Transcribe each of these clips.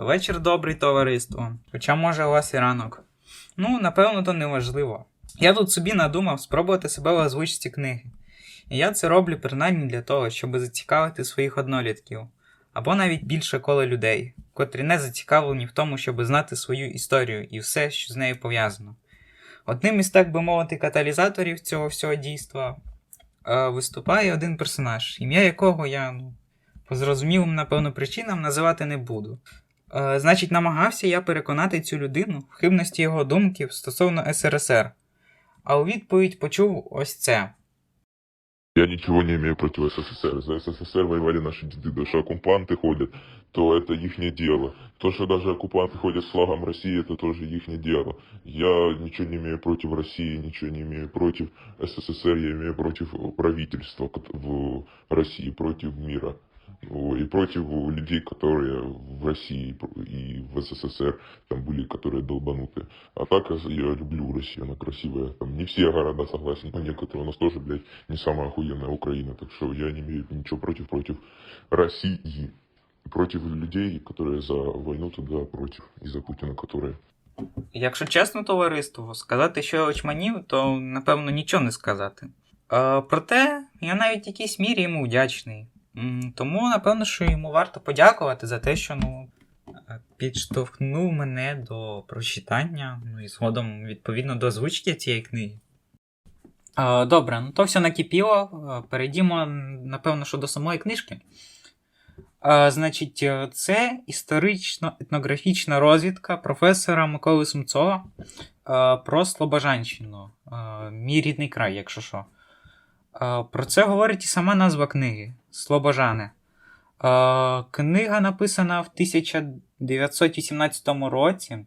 Вечір добрий, товариство. Хоча, може, у вас і ранок. Ну, напевно, то не важливо. Я тут собі надумав спробувати себе в озвучці книги. І я це роблю принаймні для того, щоб зацікавити своїх однолітків, або навіть більше коло людей, котрі не зацікавлені в тому, щоб знати свою історію і все, що з нею пов'язано. Одним із, так би мовити, каталізаторів цього всього дійства е, виступає один персонаж, ім'я якого я ну, по зрозумілим, напевно, причинам називати не буду. Е, значить, намагався я переконати цю людину в хибності його думків стосовно СРСР. А у відповідь почув ось це. Я ничего не имею против СССР. За СССР воевали наши деды. Даже оккупанты ходят, то это их дело. То, что даже оккупанты ходят с флагом России, это тоже их дело. Я ничего не имею против России, ничего не имею против СССР, я имею против правительства кот- в России, против мира. О, И против людей, которые в России и в СССР там были, которые долбанутые. А так я люблю Россию, она красивая. Там не все города согласен, но некоторые у нас тоже, блядь, не самая охуенная Украина. Так что я не имею ничего против, против России. Против людей, которые за войну туда против. И за Путина, которые... Якщо чесно, товариство, сказати, що я очманів, то напевно нічого не сказати. Е, проте, я навіть в якійсь мірі йому вдячний. Тому, напевно, що йому варто подякувати за те, що ну, е, підштовхнув мене до прочитання, ну і згодом, відповідно, до озвучки цієї книги. Е, Добре, ну то все накипіло. Е, Перейдімо, напевно, що до самої книжки. Значить, це історично-етнографічна розвідка професора Миколи Сумцова про Слобожанщину, мій рідний край, якщо що. Е, Про це говорить і сама назва книги Слобожани. Е, Книга написана в 1918 році, е,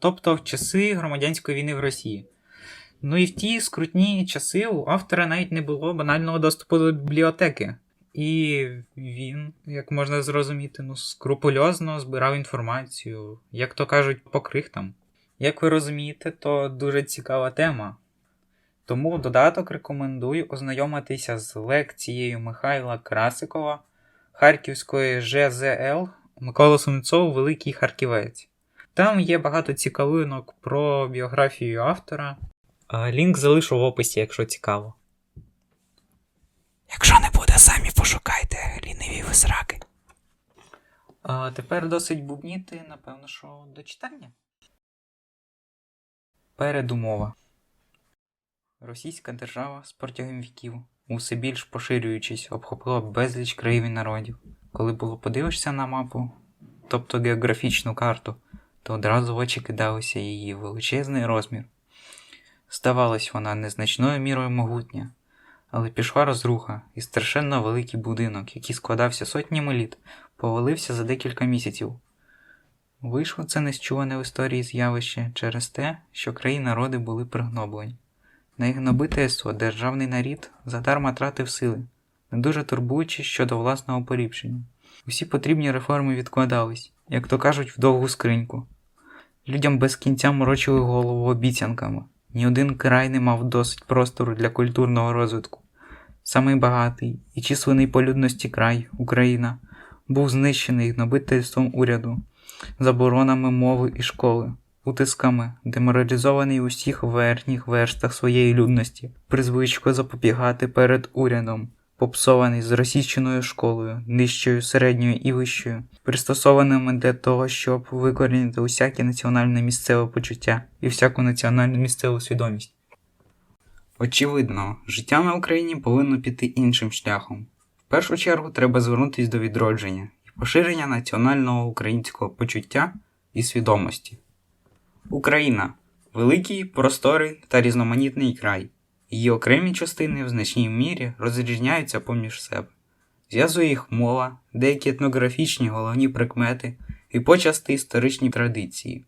тобто в часи громадянської війни в Росії. Ну і в ті скрутні часи у автора навіть не було банального доступу до бібліотеки. І він, як можна зрозуміти, ну, скрупульозно збирав інформацію, як то кажуть, по крихтам. Як ви розумієте, то дуже цікава тема. Тому додаток рекомендую ознайомитися з лекцією Михайла Красикова Харківської ЖЗЛ Микола Сумцов Великий Харківець. Там є багато цікавинок про біографію автора. Лінк залишу в описі, якщо цікаво. Якщо не буде, самі пошукайте ліниві висраки. А тепер досить бубніти, напевно, що до читання. Передумова. Російська держава з протягом віків, усе більш поширюючись, обхопила безліч країв і народів. Коли було подивишся на мапу, тобто географічну карту, то одразу в очі кидалося її величезний розмір. Здавалось, вона незначною мірою могутня, але пішла розруха, і страшенно великий будинок, який складався сотнями літ, повалився за декілька місяців. Вийшло це неспчуване в історії з'явище через те, що краї народи були пригноблені. На їх державний нарід задарма тратив сили, не дуже турбуючись щодо власного поліпшення. Усі потрібні реформи відкладались, як то кажуть, в довгу скриньку. Людям без кінця морочили голову обіцянками. Ні один край не мав досить простору для культурного розвитку. Самий багатий і численний по людності край, Україна, був знищений гнобительством уряду, заборонами мови і школи, утисками, деморалізований у всіх верхніх верстах своєї людності, призвичко запобігати перед урядом, попсований з російщиною школою, нижчою, середньою і вищою, пристосованими для того, щоб викорінити усяке національне місцеве почуття і всяку національну місцеву свідомість. Очевидно, життя на Україні повинно піти іншим шляхом. В першу чергу треба звернутися до відродження і поширення національного українського почуття і свідомості. Україна великий, просторий та різноманітний край. Її окремі частини в значній мірі розрізняються поміж себе. Зв'язує їх мова, деякі етнографічні головні прикмети і почасти історичні традиції.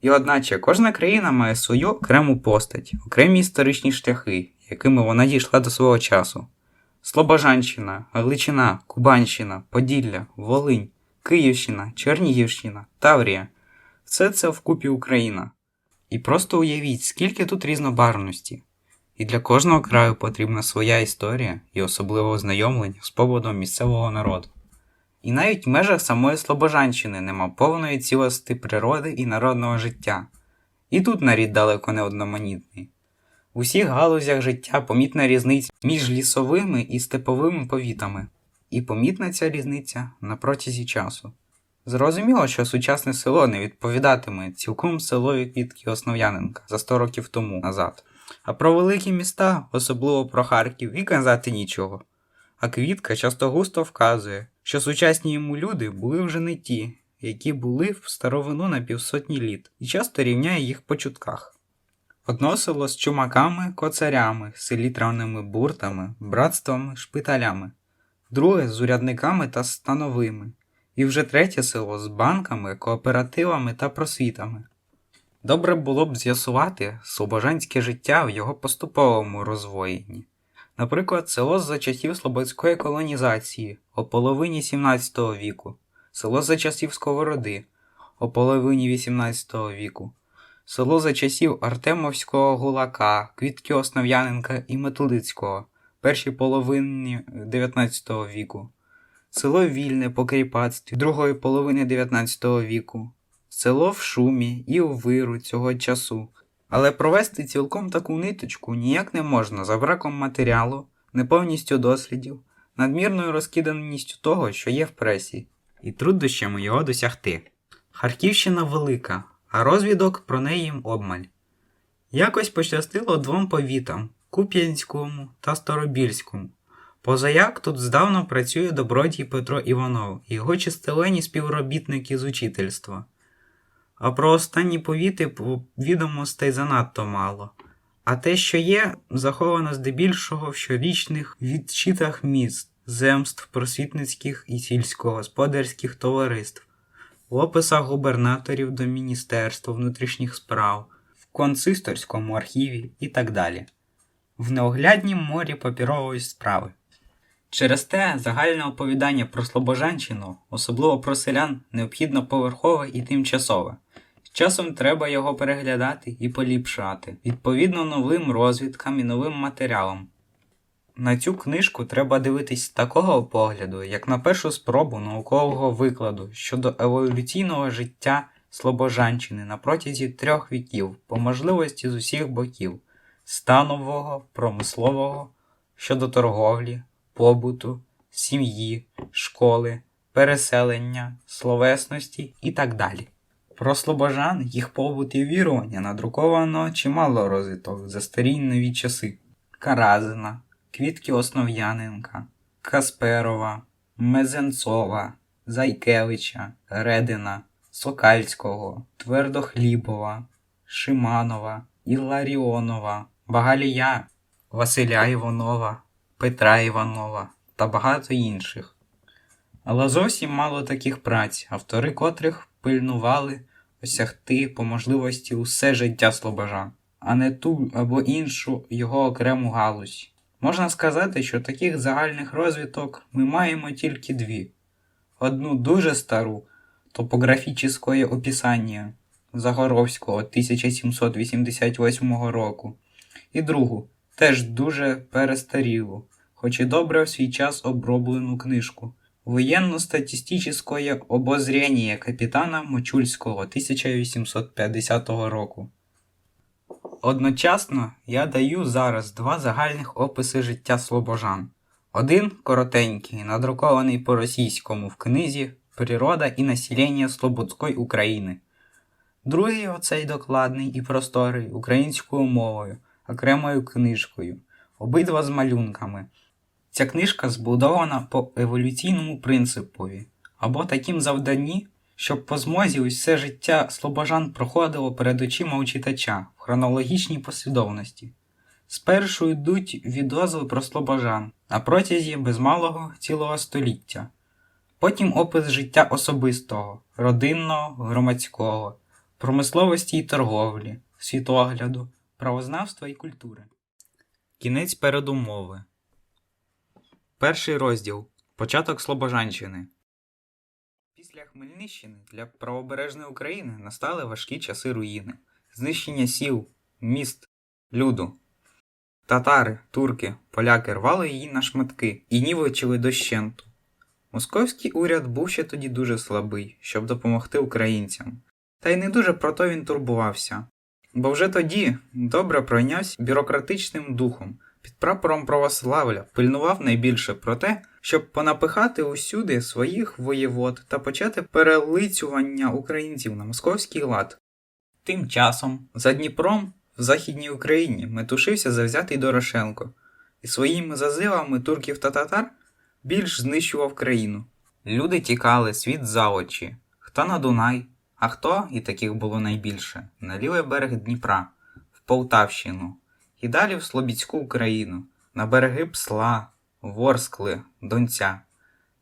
І одначе кожна країна має свою окрему постать, окремі історичні шляхи, якими вона дійшла до свого часу. Слобожанщина, Галичина, Кубанщина, Поділля, Волинь, Київщина, Чернігівщина, Таврія все це вкупі Україна. І просто уявіть, скільки тут різнобарвності. І для кожного краю потрібна своя історія і особливе ознайомлення з побудом місцевого народу. І навіть в межах самої Слобожанщини нема повної цілості природи і народного життя. І тут нарід далеко не одноманітний. У всіх галузях життя помітна різниця між лісовими і степовими повітами, і помітна ця різниця на протязі часу. Зрозуміло, що сучасне село не відповідатиме цілком селові квітки Основ'яненка за 100 років тому назад. А про великі міста, особливо про Харків, і казати нічого. А квітка часто густо вказує, що сучасні йому люди були вже не ті, які були в старовину на півсотні літ, і часто рівняє їх по чутках. Одно село з чумаками, коцарями, селітравними буртами, братствами, шпиталями, друге з урядниками та становими, і вже третє село з банками, кооперативами та просвітами. Добре було б з'ясувати слобожанське життя в його поступовому розвоєнні. Наприклад, село за часів слободської колонізації о половині 17 віку, село за часів Сковороди о половині 18 віку, село за часів Артемовського Гулака, Квітки Основ'яненка і Методицького, першій половині 19 віку, село Вільне по кріпацтві другої половини 19 віку, село в шумі і у виру цього часу. Але провести цілком таку ниточку ніяк не можна за браком матеріалу, неповністю дослідів, надмірною розкиданістю того, що є в пресі, і труднощами його досягти. Харківщина велика, а розвідок про неї обмаль. Якось пощастило двом повітам Куп'янському та Старобільському. Позаяк тут здавна працює добродій Петро Іванов і його чистелені співробітники з учительства. А про останні повіти відомостей занадто мало. А те, що є, заховано здебільшого в щорічних відчитах міст, земств просвітницьких і сільськогосподарських товариств, в описах губернаторів до Міністерства внутрішніх справ, в консисторському архіві і так далі, в неогляднім морі папірової справи. Через те загальне оповідання про Слобожанщину, особливо про селян, необхідно поверхове і тимчасове. З часом треба його переглядати і поліпшати, відповідно новим розвідкам і новим матеріалам. На цю книжку треба дивитись такого погляду, як на першу спробу наукового викладу щодо еволюційного життя Слобожанщини на протязі трьох віків, по можливості з усіх боків станового, промислового, щодо торговлі, побуту, сім'ї, школи, переселення, словесності і так далі. Про слобожан, їх побут і вірування надруковано чимало розвиток за старі нові часи. Каразина, Квітки Основ'яненка, Касперова, Мезенцова, Зайкевича, Редина, Сокальського, Твердохлібова, Шиманова, Іларіонова, Багалія, Василя Іванова, Петра Іванова та багато інших. Але зовсім мало таких праць, автори котрих пильнували осягти по можливості усе життя слобожан, а не ту або іншу його окрему галузь. Можна сказати, що таких загальних розвиток ми маємо тільки дві: одну дуже стару топографічне описання Загоровського 1788 року, і другу, теж дуже перестарілу, хоч і добре в свій час оброблену книжку Воєнно-статистичне обозріння капітана Мочульського 1850 року. Одночасно я даю зараз два загальних описи життя слобожан. Один коротенький, надрукований по-російському в книзі Природа і населення Слободської України. Другий оцей докладний і просторий українською мовою, окремою книжкою, обидва з малюнками. Ця книжка збудована по еволюційному принципові або таким завданні, щоб по змозі усе життя слобожан проходило перед очима у читача в хронологічній послідовності. Спершу йдуть відозви про слобожан на протязі без малого цілого століття, потім опис життя особистого, родинного, громадського, промисловості і торговлі, світогляду, правознавства і культури. Кінець передумови. Перший розділ. Початок Слобожанщини. Після Хмельнищини для правобережної України настали важкі часи руїни, знищення сіл, міст, люду. Татари, турки, поляки рвали її на шматки і нівечили дощенту. Московський уряд був ще тоді дуже слабий, щоб допомогти українцям. Та й не дуже про то він турбувався. Бо вже тоді добре пройнявся бюрократичним духом, під прапором православля пильнував найбільше про те, щоб понапихати усюди своїх воєвод та почати перелицювання українців на московський лад. Тим часом за Дніпром в Західній Україні метушився завзятий Дорошенко, і своїми зазивами турків та татар більш знищував країну. Люди тікали світ за очі, хто на Дунай, а хто, і таких було найбільше, на лівий берег Дніпра, в Полтавщину, і далі в Слобідську Україну, на береги Псла, Ворскли, Донця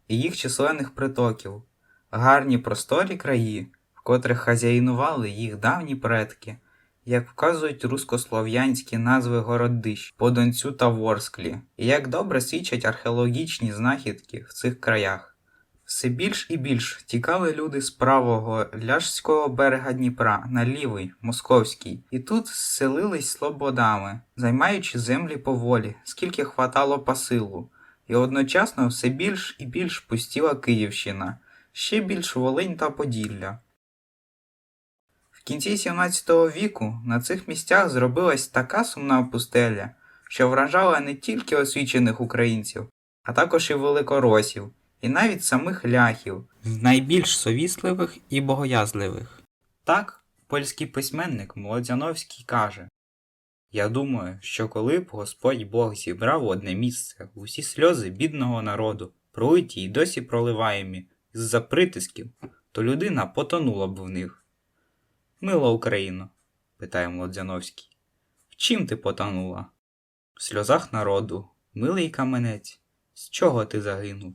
і їх численних притоків, гарні просторі краї, в котрих хазяїнували їх давні предки, як вказують рускослов'янські назви городищ по Донцю та Ворсклі, і як добре свідчать археологічні знахідки в цих краях. Все більш і більш тікали люди з правого ляжського берега Дніпра на лівий, московський, і тут зселились слободами, займаючи землі поволі, скільки хватало посилу, і одночасно все більш і більш пустіла Київщина, ще більш Волинь та Поділля. В кінці 17 віку на цих місцях зробилась така сумна пустеля, що вражала не тільки освічених українців, а також і великоросів, і навіть самих ляхів, найбільш совісливих і богоязливих. Так, польський письменник Молодяновський каже Я думаю, що коли б Господь Бог зібрав у одне місце усі сльози бідного народу, пролиті й досі проливаємі з-за притисків, то людина потонула б в них. Мила Україно, питає Молодяновський, в чим ти потонула? В сльозах народу, милий каменець, з чого ти загинув?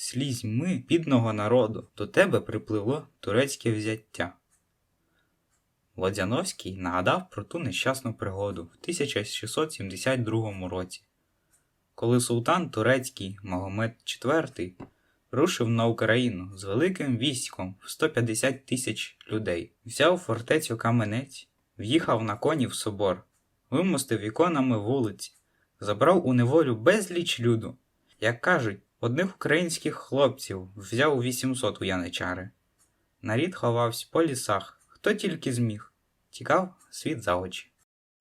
Слізьми бідного народу до тебе припливло турецьке взяття. Лодяновський нагадав про ту нещасну пригоду в 1672 році, коли султан турецький Магомед IV рушив на Україну з великим військом в 150 тисяч людей, взяв фортецю Каменець, в'їхав на коні в собор, вимостив іконами вулиці, забрав у неволю безліч люду. Як кажуть, одних українських хлопців взяв 800 у яничари. Нарід ховався по лісах, хто тільки зміг, тікав світ за очі.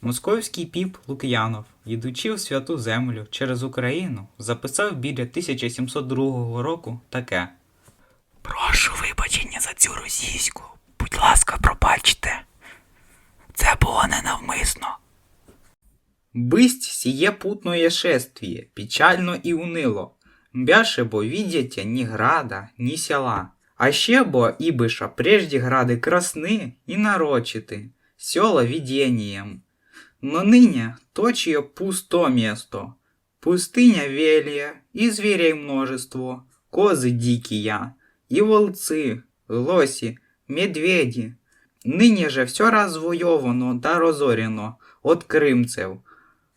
Московський піп Лук'янов, їдучи в святу землю через Україну, записав біля 1702 року таке Прошу вибачення за цю російську. Будь ласка, пробачте. Це було ненавмисно. Бысть сие путное шествие, печально и уныло Бяше бо видите ни града, ни села. А ще бо ибыша прежде грады красны и нарочиты, села видением. Но ныне точие пусто место, пустыня велия, и зверей множество, козы дикие, и волцы, лоси, медведи. Ныне же все развоевано да розорено от крымцев,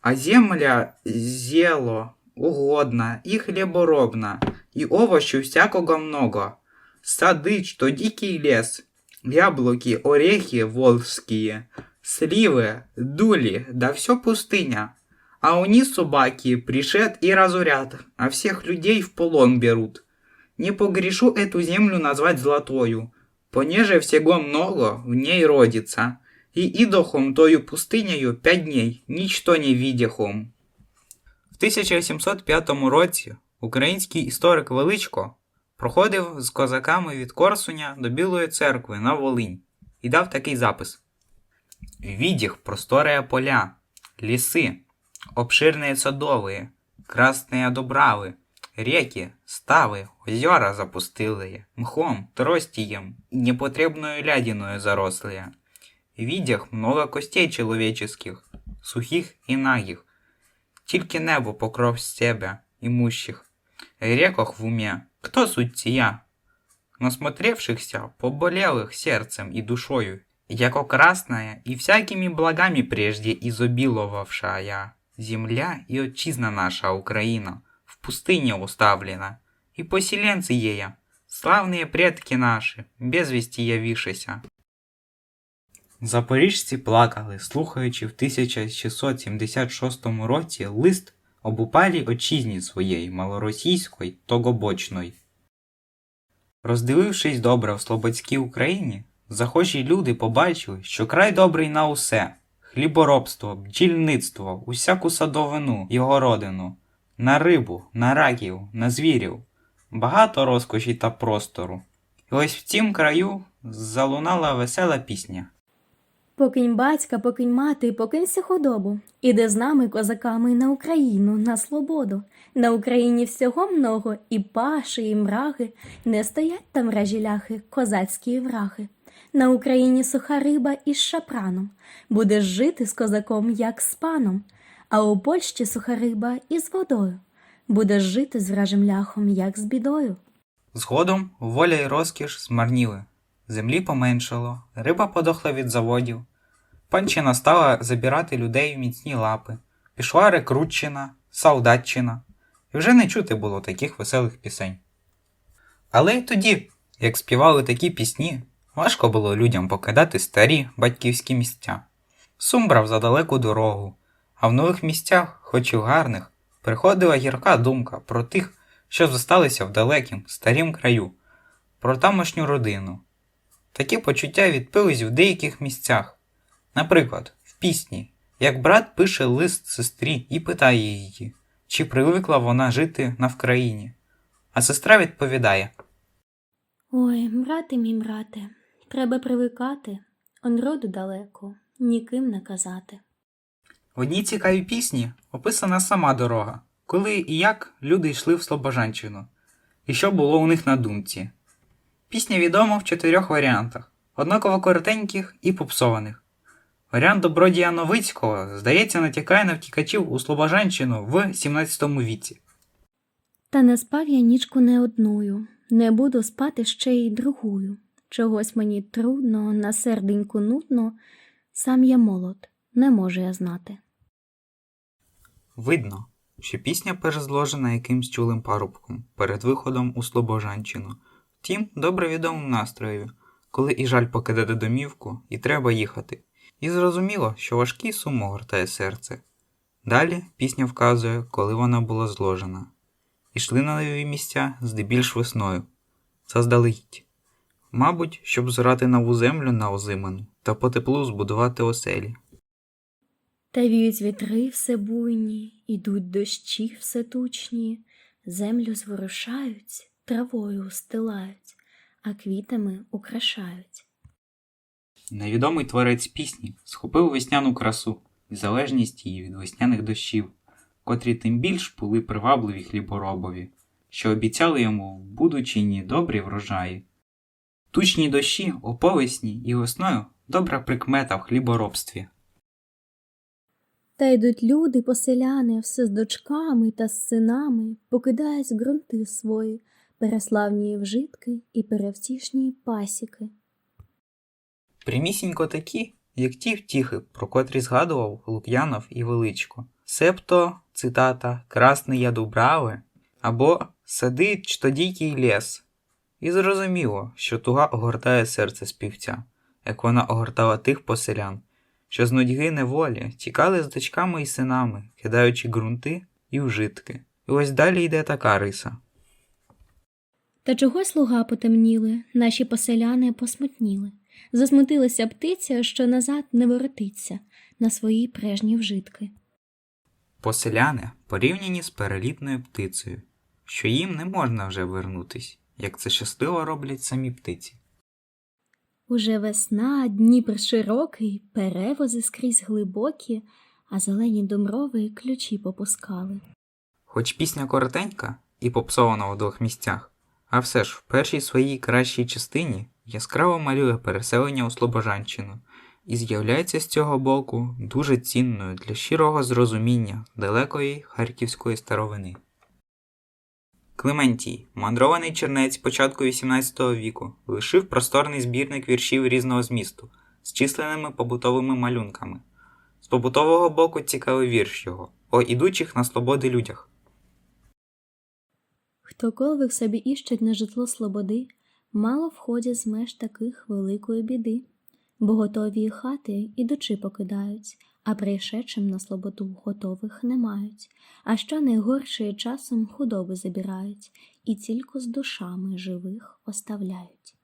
а земля зело, угодна и хлеборобна, и овощу всякого много. Сады, что дикий лес, яблоки, орехи волжские, сливы, дули, да все пустыня. А они собаки пришед и разорят, а всех людей в полон берут. Не погрешу эту землю назвать золотою, понеже всего много в ней родится, и идохом тою пустынею пять дней, ничто не видяхом. В 1705 році український історик Величко проходив з козаками від Корсуня до Білої церкви на Волинь і дав такий запис: Видих просторые поля, лесы, обширные садовые, красные дубравы, реки, ставы, озера запустилые, мхом, тростием и непотребною лядиною зарослые. Видях много костей человеческих, сухих и нагих, тільки небо покров стебя имущих, реках в уме, кто суть сия? Насмотревшихся, поболелых сердцем и душою, яко красная и всякими благами прежде изобиловавшая земля и отчизна наша Украина, в пустыне уставлена, и поселенцы ея, славные предки наши, без вести явившися. Запоріжці плакали, слухаючи в 1676 році лист об упалій отчизні своєї малоросійської тогобочної. Роздивившись добре в Слободській Україні, захожі люди побачили, що край добрий на усе хліборобство, бджільництво, усяку садовину його родину, на рибу, на раків, на звірів, багато розкоші та простору. І ось в цім краю залунала весела пісня. Покинь батька, покинь мати, покинься худобу. Іди з нами, козаками, на Україну, на свободу. На Україні всього много, і паши, і мраги. Не стоять там ражіляхи, козацькі враги. На Україні суха риба із шапраном. Будеш жити з козаком, як з паном. А у Польщі суха риба із водою. Будеш жити з вражим ляхом, як з бідою. Згодом воля й розкіш змарніли. Землі поменшало, риба подохла від заводів. Панчина стала забирати людей в міцні лапи. Пішла рекрутчина, солдатчина. І вже не чути було таких веселих пісень. Але й тоді, як співали такі пісні, важко було людям покидати старі батьківські місця. Сум брав за далеку дорогу, а в нових місцях, хоч і гарних, приходила гірка думка про тих, що зосталися в далекім, старім краю, про тамошню родину. Такі почуття відпились в деяких місцях. Наприклад, в пісні, як брат пише лист сестрі і питає її, чи привикла вона жити на Вкраїні. А сестра відповідає: Ой, брате мій брате, треба привикати, он роду далеко, ніким не казати. В одній цікавій пісні описана сама дорога, коли і як люди йшли в Слобожанщину, і що було у них на думці. Пісня відома в чотирьох варіантах, однаково коротеньких і попсованих. Варіант Добродія Новицького, здається, натякає на втікачів у Слобожанщину в 17 віці. Та не спав я нічку не одною, не буду спати ще й другою. Чогось мені трудно, на серденьку нудно, сам я молод, не можу я знати. Видно, що пісня перезложена якимсь чулим парубком перед виходом у Слобожанщину. Втім, добре відомим настроєві, коли і жаль покидати домівку, і треба їхати. І зрозуміло, що важкий сум огортає серце. Далі пісня вказує, коли вона була зложена. Ішли на нові місця здебільш весною. Заздалегідь. Мабуть, щоб зорати нову землю на озиману та по теплу збудувати оселі. Та віють вітри все буйні, ідуть дощі все тучні, землю зворушають, травою устилають, а квітами украшають. Невідомий творець пісні схопив весняну красу і залежність її від весняних дощів, котрі тим більш були привабливі хліборобові, що обіцяли йому в будучині добрі врожаї. Тучні дощі оповесні і весною добра прикмета в хліборобстві. Та йдуть люди, поселяни, все з дочками та з синами, покидають ґрунти свої, переславні вжитки і перевтішні пасіки. Прямісінько такі, як ті втіхи, про котрі згадував Лук'янов і Величко. Себто, цитата, красний я дубрави або садить що дикий ліс. І зрозуміло, що туга огортає серце співця, як вона огортала тих поселян, що з нудьги неволі тікали з дочками і синами, кидаючи ґрунти і вжитки. І ось далі йде така риса. Та чогось луга потемніли, наші поселяни посмутніли. Засмутилася птиця, що назад не воротиться на свої прежні вжитки. Поселяни порівняні з перелітною птицею, що їм не можна вже вернутись, як це щасливо роблять самі птиці. Уже весна, Дніпр широкий, перевози скрізь глибокі, а зелені домрови ключі попускали. Хоч пісня коротенька і попсована у двох місцях, а все ж в першій своїй кращій частині яскраво малює переселення у Слобожанщину і з'являється з цього боку дуже цінною для щирого зрозуміння далекої харківської старовини. Клементій, мандрований чернець початку XVIII віку, лишив просторний збірник віршів різного змісту з численними побутовими малюнками. З побутового боку цікавий вірш його о ідучих на свободи людях. Хто колвих собі іщуть на житло слободи, мало входять з меж таких великої біди, бо готові хати ідучи покидають, а прийшедшим на слободу готових не мають, а що найгорше часом худоби забирають, і тільки з душами живих оставляють.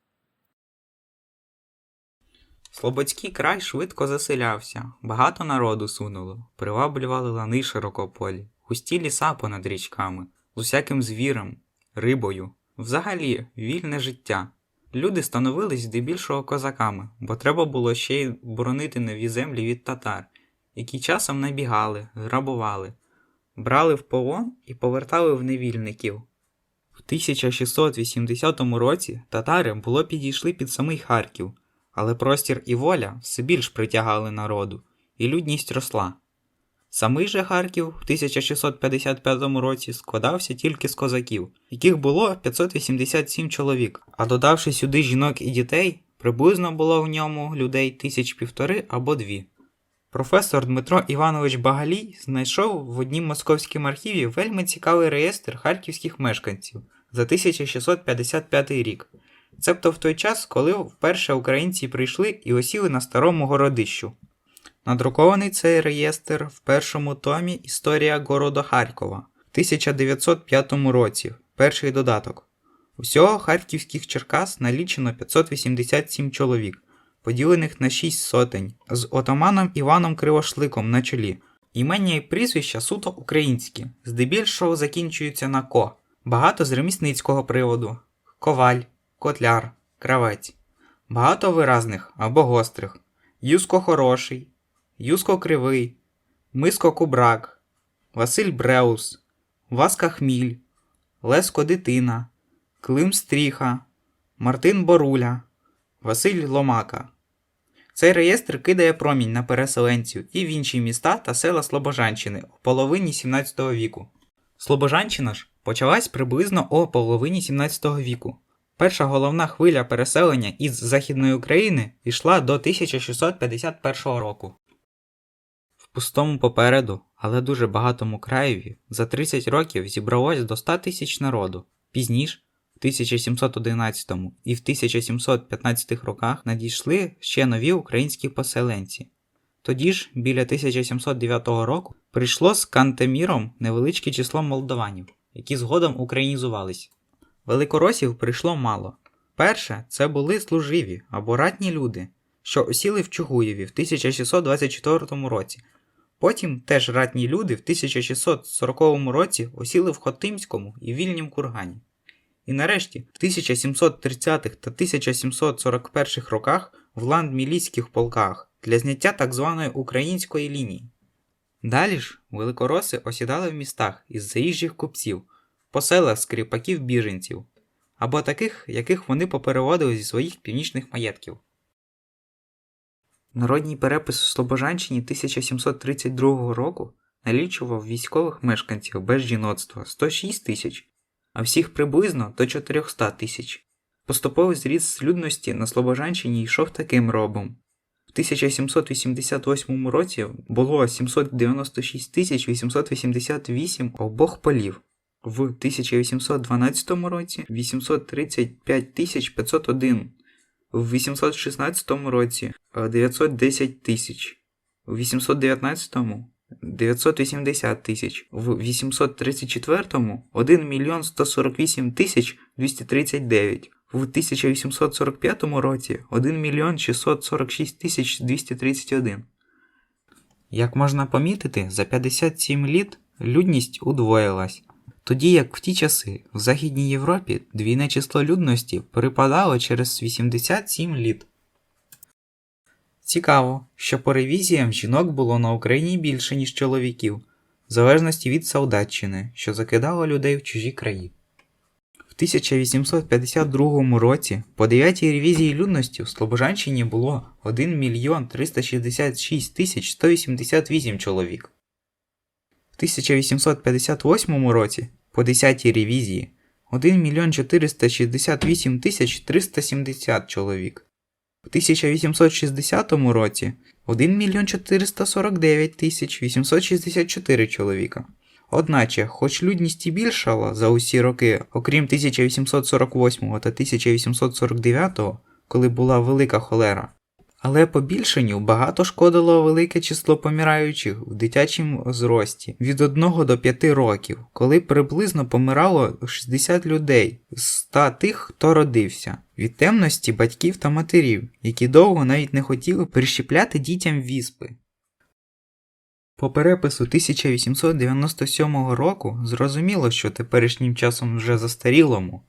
Слободський край швидко заселявся, багато народу сунуло, приваблювали лани широкополі, густі ліса понад річками, з усяким звіром, рибою. Взагалі, вільне життя. Люди становились здебільшого козаками, бо треба було ще й боронити нові землі від татар, які часом набігали, грабували, брали в полон і повертали в невільників. В 1680 році татари було підійшли під самий Харків, але простір і воля все більш притягали народу, і людність росла. Самий же Харків в 1655 році складався тільки з козаків, яких було 587 чоловік, а додавши сюди жінок і дітей, приблизно було в ньому людей тисяч півтори або дві. Професор Дмитро Іванович Багалій знайшов в однім московському архіві вельми цікавий реєстр харківських мешканців за 1655 рік. Цебто в той час, коли вперше українці прийшли і осіли на старому городищу. Надрукований цей реєстр в першому томі Історія города Харкова в 1905 році, перший додаток. Усього харківських Черкас налічено 587 чоловік, поділених на 6 сотень, з отаманом Іваном Кривошликом на чолі. Імення і прізвища суто українські, здебільшого закінчуються на ко, багато з ремісницького приводу. Коваль, котляр, кравець, багато виразних або гострих, Юско хороший, Юско кривий, Миско кубрак, Василь Бреус, Васка Хміль, Леско дитина, Клим Стріха, Мартин Боруля, Василь Ломака. Цей реєстр кидає промінь на переселенців і в інші міста та села Слобожанщини у половині 17 віку. Слобожанщина ж почалась приблизно о половині 17 віку. Перша головна хвиля переселення із Західної України йшла до 1651 року. Пустому попереду, але дуже багатому краєві за 30 років зібралось до 100 тисяч народу. Пізніше, в 1711 і в 1715 роках надійшли ще нові українські поселенці. Тоді ж, біля 1709 року, прийшло з Кантеміром невеличке число молдованів, які згодом українізувались. Великоросів прийшло мало. Перше це були служиві або ратні люди, що осіли в Чугуєві в 1624 році. Потім теж ратні люди в 1640 році осіли в Хотимському і Вільнім кургані. І нарешті, в 1730-х та 1741 роках в ландмілійських полках для зняття так званої української лінії. Далі ж великороси осідали в містах із заїжджих купців, по селах скріпаків біженців, або таких, яких вони попереводили зі своїх північних маєтків. Народній перепис у Слобожанщині 1732 року налічував військових мешканців без жіноцтва 106 тисяч, а всіх приблизно до 400 тисяч. Поступовий зріст людності на Слобожанщині йшов таким робом. В 1788 році було 796 тисяч 888 обох полів, в 1812 році 835 501, в 816 році е, 910 тисяч, в 819 980 тисяч, в 834 1 мільйон 148 тисяч 239, в 1845 році 1 мільйон 646 тисяч 231. Як можна помітити, за 57 літ людність удвоїлась. Тоді як в ті часи в Західній Європі двійне число людності перепадало через 87 літ. Цікаво, що по ревізіям жінок було на Україні більше, ніж чоловіків, в залежності від солдатчини, що закидало людей в чужі краї. В 1852 році по 9 ревізії людності в Слобожанщині було 1 мільйон 366 тисяч 188 чоловік. В 1858 році по 10 ревізії 1 мільйон 468 тисяч 370 чоловік. В 1860 році 1 мільйон 449 тисяч 864 чоловіка. Одначе, хоч людність і більшала за усі роки, окрім 1848 та 1849, коли була велика холера, Але побільшенню багато шкодило велике число помираючих в дитячому зрості від 1 до 5 років, коли приблизно помирало 60 людей з 100 тих, хто родився, від темності батьків та матерів, які довго навіть не хотіли прищепляти дітям віспи. По перепису 1897 року зрозуміло, що теперішнім часом вже застарілому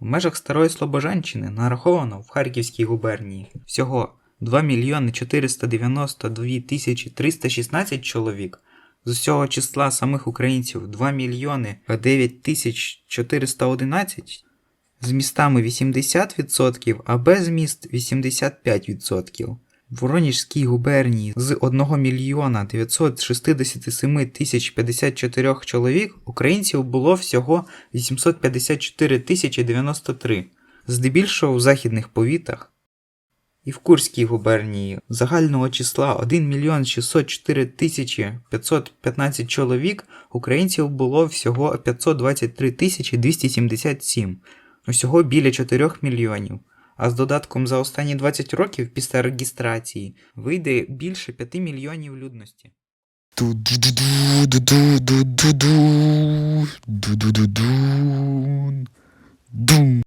в межах Старої Слобожанщини нараховано в Харківській губернії всього 2 мільйони 492 тисячі 316 чоловік. З усього числа самих українців 2 мільйони 9 тисяч 411, з містами 80%, а без міст 85%. В Воронежській губернії з 1 мільйона 967 тисяч 54 чоловік українців було всього 854 тисячі 93, здебільшого в західних повітах. І в Курській губернії загального числа 1 мільйон 604 тисячі 515 чоловік українців було всього 523 тисячі 277, усього біля 4 мільйонів а з додатком за останні 20 років після регістрації вийде більше 5 мільйонів людності.